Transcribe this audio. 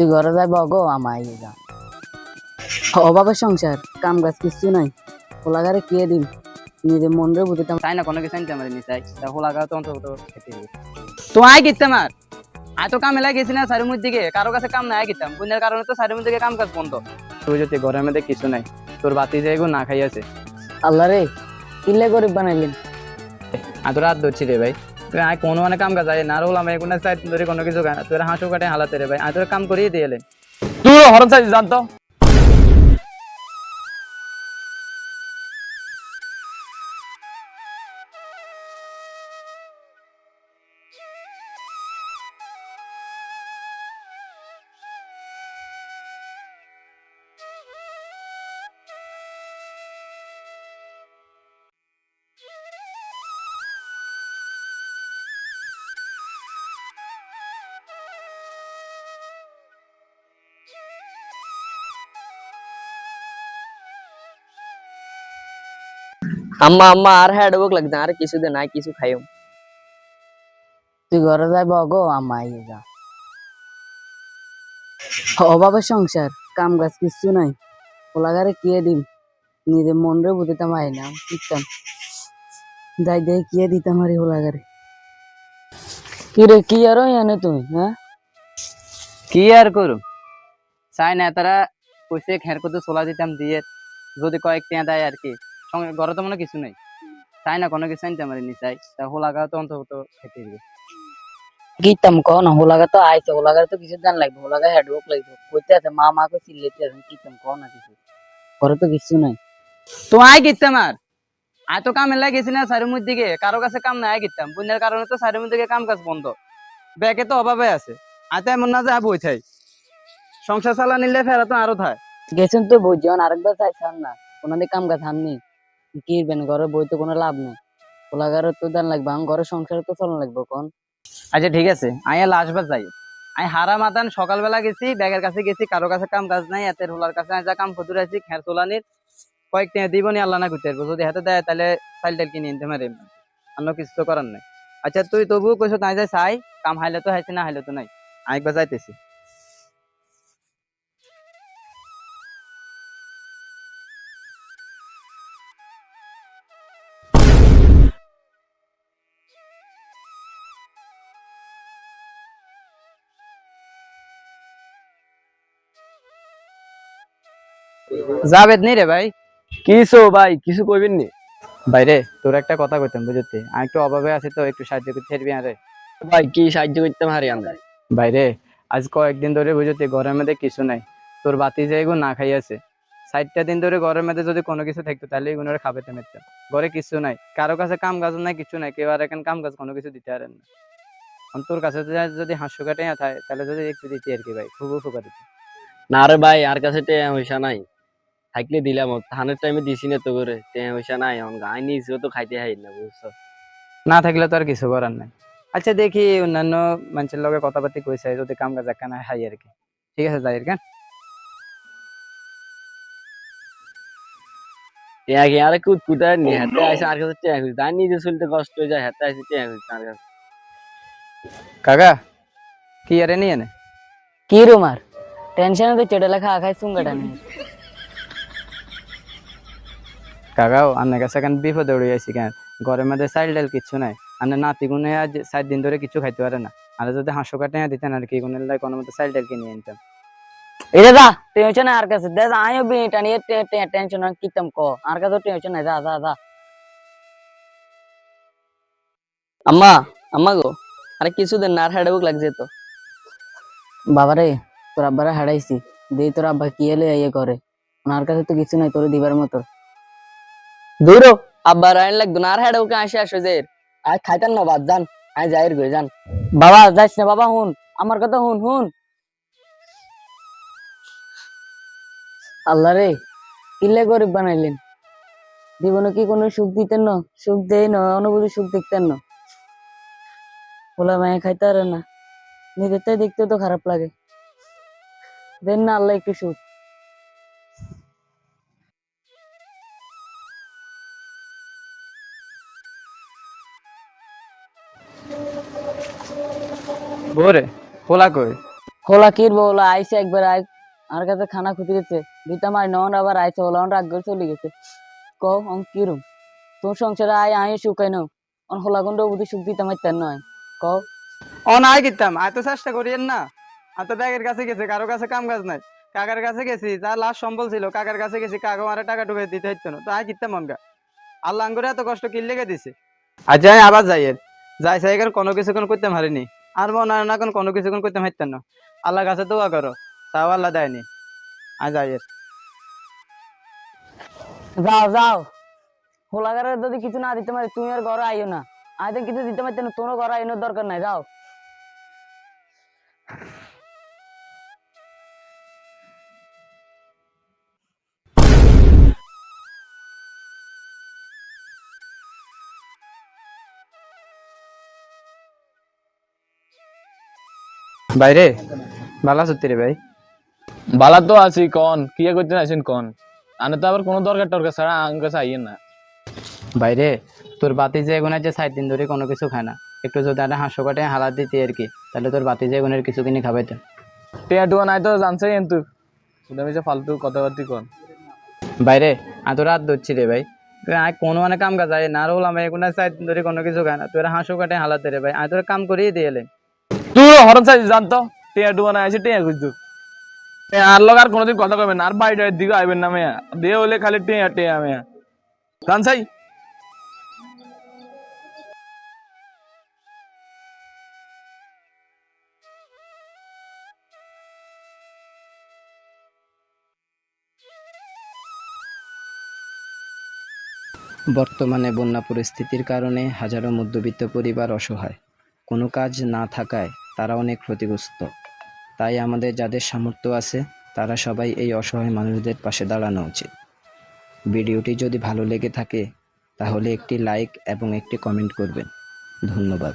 তুই ঘরে যাই বগো আমায় যা। অভাবের সংসার কাম কাজ কিছু নাই। ওলাগারে কে দিম নিজের মন রে বুঝিতাম চাই না কোনো কিছু আনতে আমার নিচাই তা হোলা গাও তো অন্তত খেতে তো আয় কিনতে আমার। আয় তো কামে লাগেছি না সারির মধ্যে দিকে। কারও কাছে কাম নাই কিতাম বুঝার কারণে তো সারির মধ্যে কাম কাজ বন্ধ। তুই যদি ঘরের মধ্যে কিছু নাই তোর বাতি যাইগো না খাইয়াছে। আল্লাহ রে কিল্লে গরিব বানাইলেন। আর তোর হাত ধরছি রে ভাই। আয় কোনো মানে কাম কাজ আয় না রোল আমি কোনো সাইড ধরে কোনো কিছু তোর হাঁসু কাটে হালাতে রে ভাই আয় তোর কাম করিয়ে দিয়ে এলে তুই হরণ চাই জানতো আম্মা আম্মা আর হ্যাড ওক লাগছে আর কিছু দে নাই কিছু খাইও। তুই ঘরে যাই বগো আমায় যা অভাবের সংসার কাম কাজ কিছু নাই। ওলাগারে কে দিম? নিজের মন রে বুঝিতাম আই না কিতাম। যাই দেই কে দিতাম আরে ওলাগারে কি রে কি আর এনে তুই হ্যাঁ? কি আর করু? চাই না তারা কইছে খের কত সোলা দিতাম দিয়ে যদি কয়েক টিয়া দেয় আর কি। সঙ্গে ঘরে তো মনে কিছু নেই। চাই না কোনো কিছু আনতে আমার নিচাই তা হোলা গাও তো অন্তত খেতে হবে কিতাম ক না হোলাগা তো আইছে হোলাগারে তো কিছু জান লাগবে হোলাগা হেড ওয়ার্ক লাগবে। কইতে আছে মা মাকে চিল্লাইতে আছে কিতাম ক না কিছু। ঘরে তো কিছু নাই। তো আয় কিতাম আর আয় তো কামে না সারির মধ্যে দিকে কারও কাছে কাম নাই কিতাম বুঝার কারণে তো সারির মধ্যে কাম কাজ বন্ধ। ব্যাগে তো অভাবে আছে। আয় তো এমন না যে বই থাই সংসার চালা নিলে ফেরা তো আরও থায় গেছেন তো বই যখন আরেকবার চাইছান না। ওনাদের কাম কাজ হাননি কি করবেন ঘরে বই তো কোনো লাভ নেই। হোলাগারে তো দান লাগবে, আমার ঘরে সংসার তো চলন লাগবে কোন। আচ্ছা ঠিক আছে আয় লাশবার যাই। আমি হারা মাতান সকালবেলা গেছি, ব্যাগের কাছে গেছি, কারও কাছে কাম কাজ নাই এতের হোলার কাছে যা কাম ফতুর আছি, খের তোলানির কয়েকটা দিব নি, আল্লাহ না করতে পারব যদি হাতে দেয়, তাহলে চাইল টাইল কিনে নিতে পারে অন্য কিছু তো করার নাই। আচ্ছা তুই তবুও কইস তাই যাই চাই, কাম হাইলে তো হাইছে, না হাইলে তো নাই। আমি একবার যাইতেছি। যাবেদ নেই রে ভাই। কিছু ভাই কিছু কইবেন নি? বাইরে তোর একটা কথা কইতাম বুঝতে আমি একটু অভাবে আছি তো একটু সাহায্য করতে পারবি আরে ভাই কি সাহায্য করতে পারি আমরা? বাইরে আজ কয়েকদিন ধরে বুঝতে ঘরের মধ্যে কিছু নাই। তোর বাতি যাইগো না খাই আছে। ষাটটা দিন ধরে ঘরের মধ্যে যদি কোনো কিছু থাকতো তাহলে এগুলোর খাবেতে মেরতাম ঘরে কিছু নাই। কারও কাছে কাম কাজ নাই কিছু নাই। কেউ আর এখন কাম কাজ কোনো কিছু দিতে পারেন না। তোর কাছে যদি- হাঁসু কাটে থাকে তাহলে যদি একটু দিতে আর কি ভাই খুব উপকার না রে ভাই আর কাছে টেয়া পয়সা নাই। থাকলে দিলাম ধানের টাইমে দিছি না তো করে পয়সা নাই এখন গাই নিয়েছি তো খাইতে হাই না বুঝছ? না থাকলে তো আর কিছু করার নাই। আচ্ছা দেখি অন্যান্য মানুষের লগে কথাবার্তি কইছে যদি কাম কাজ একখানা হাই আর কি। ঠিক আছে যাই আর কেন কি আর কুট কুটার নি হাতে আইসে আর কাছে টেয়া খুঁজছে। তাই নিজে চলতে কষ্ট হয়ে যায় হাতে আইসে টেয়া খুঁজছে আর কাছে। কাকা কি আরে নিয়ে নে কি রুমার টেনশনে তো চেটে লেখা খাই সুঙ্গাটা নেই কাকাও আপনার কাছে এখন বিপদে উড়ে আছি কেন? ঘরের মধ্যে চাইল ডাল কিচ্ছু নাই। আপনার নাতি গুনে আজ সাত দিন ধরে কিছু খাইতে পারে না। আর যদি হাঁসো কাটে দিতেন আর কি লাই কোনো মতো চাইল ডাল কিনে আনতাম। এটা যা টেনশন আর কাছে দে আমিও বিটা নিয়ে টেনশন কিতাম ক। আর কাছে টেনশন নাই, যা যা আম্মা আম্মা গো, আরে কিছু দিন না আর হেড বুক লাগছে তো। বাবারে তোর আব্বারা হারাইছি দেই তোর আব্বা কি এলে ইয়ে করে। ওনার কাছে তো কিছু নাই, তোর দিবার মতো। দূরো। আব্বা রাইন লাগতো না, আর বুকে আসে আসে আজ খাইতেন না বাদ যান। আজ যাইর গই যান। বাবা, যাইস না বাবা, হুন। আমার কথা হুন হুন। আল্লাহ রে কিলে গরিব বানাইলেন। জীবনে কি কোনো সুখ দিতেন না? সুখ দেই না, অনুভূতি সুখ দেখতেন না। ওলা মায়া খাইতে না। নিজের তাই দেখতে তো খারাপ লাগে। দেন না আল্লাহ একটু সুখ। বোরে খোলা কই? হোলা কিরবো ওলা আইসে একবার আই আর কাছে খানা খুঁতি গেছে দিতাম আই নন আবার আইসে ওলা রাগ করে চলে গেছে। কও অন কিরম তোর সংসারে আয় আয় শুকাই নাও। অন হোলা গন্ড বুদ্ধি সুখ দিতাম আইতেন নয়। কও। ও নাই কিতাম আয় তো চেষ্টা করিয়েন না। আর তো ব্যাগের কাছে গেছে কারও কাছে কাম কাজ নাই। কাকার কাছে গেছি যা লাস্ট সম্বল ছিল কাকার কাছে গেছি কাকা মারে টাকা টুকে দিতে হইতো না। তো আয় কিতাম আমরা আল্লাহ আঙ্গুরে এত কষ্ট কি লেগে দিছে? আর যাই আবার যাই যাই সাই এখন কোনো কিছু কোন করতে পারিনি। আর মনে হয় না কোন, কোনো কিছু কোন করতে পারতেন না। আল্লাহর কাছে দোয়া করো, তাও আল্লাহ দেয়নি। আয় যাই যাও যাও। হোলাগারের যদি কিছু না দিতে পারে, তুমি আর ঘরে আইও না। আইতে কিছু দিতে পারতে না, তোরও ঘরে আইনোর দরকার নাই, যাও। বাইরে ভালো সত্যি রে ভাই। বালা তো আছি কন। কি করতে আছেন কন? আনে তো আবার কোনো দরকার টরকার ছাড়া আমার কাছে আইয়েন না। বাইরে তোর বাতি যে এগুনের যে সাত দিন ধরে কোনো কিছু খায় না। একটু যদি একটা হাঁসো কাটে হালাত দিতে আর কি। তাহলে তোর বাতি যে এগুনের কিছু কিনে খাবাইতে টিয়া টুয়া নাই তো জানছাই কিন্তু আমি যে ফালতু কথাবার্তি কন। বাইরে তোর রাত ধরছি রে ভাই। তুই আয় কোনো মানে কাম কাজ আয় না। রোল আমি এগুনের সাত দিন ধরে কোনো কিছু খায় না। তোর হাঁসো কাটে হালাতে রে ভাই। আয় তোর কাম করিয়ে দিয়ে এলে চাইছিস জানতো? টিয়া আছে টিয়া খুঁজতো। আর লোক আর কোনোদিন কথা আর দিকে আইবেন না মেয়া। দিয়ে হলে খালি টিয়া টিয়া মেয়া। জানছাই বর্তমানে বন্যা পরিস্থিতির কারণে হাজারো মধ্যবিত্ত পরিবার অসহায়। কোনো কাজ না থাকায় তারা অনেক ক্ষতিগ্রস্ত। তাই আমাদের যাদের সামর্থ্য আছে, তারা সবাই এই অসহায় মানুষদের পাশে দাঁড়ানো উচিত। ভিডিওটি যদি ভালো লেগে থাকে, তাহলে একটি লাইক এবং একটি কমেন্ট করবেন। ধন্যবাদ।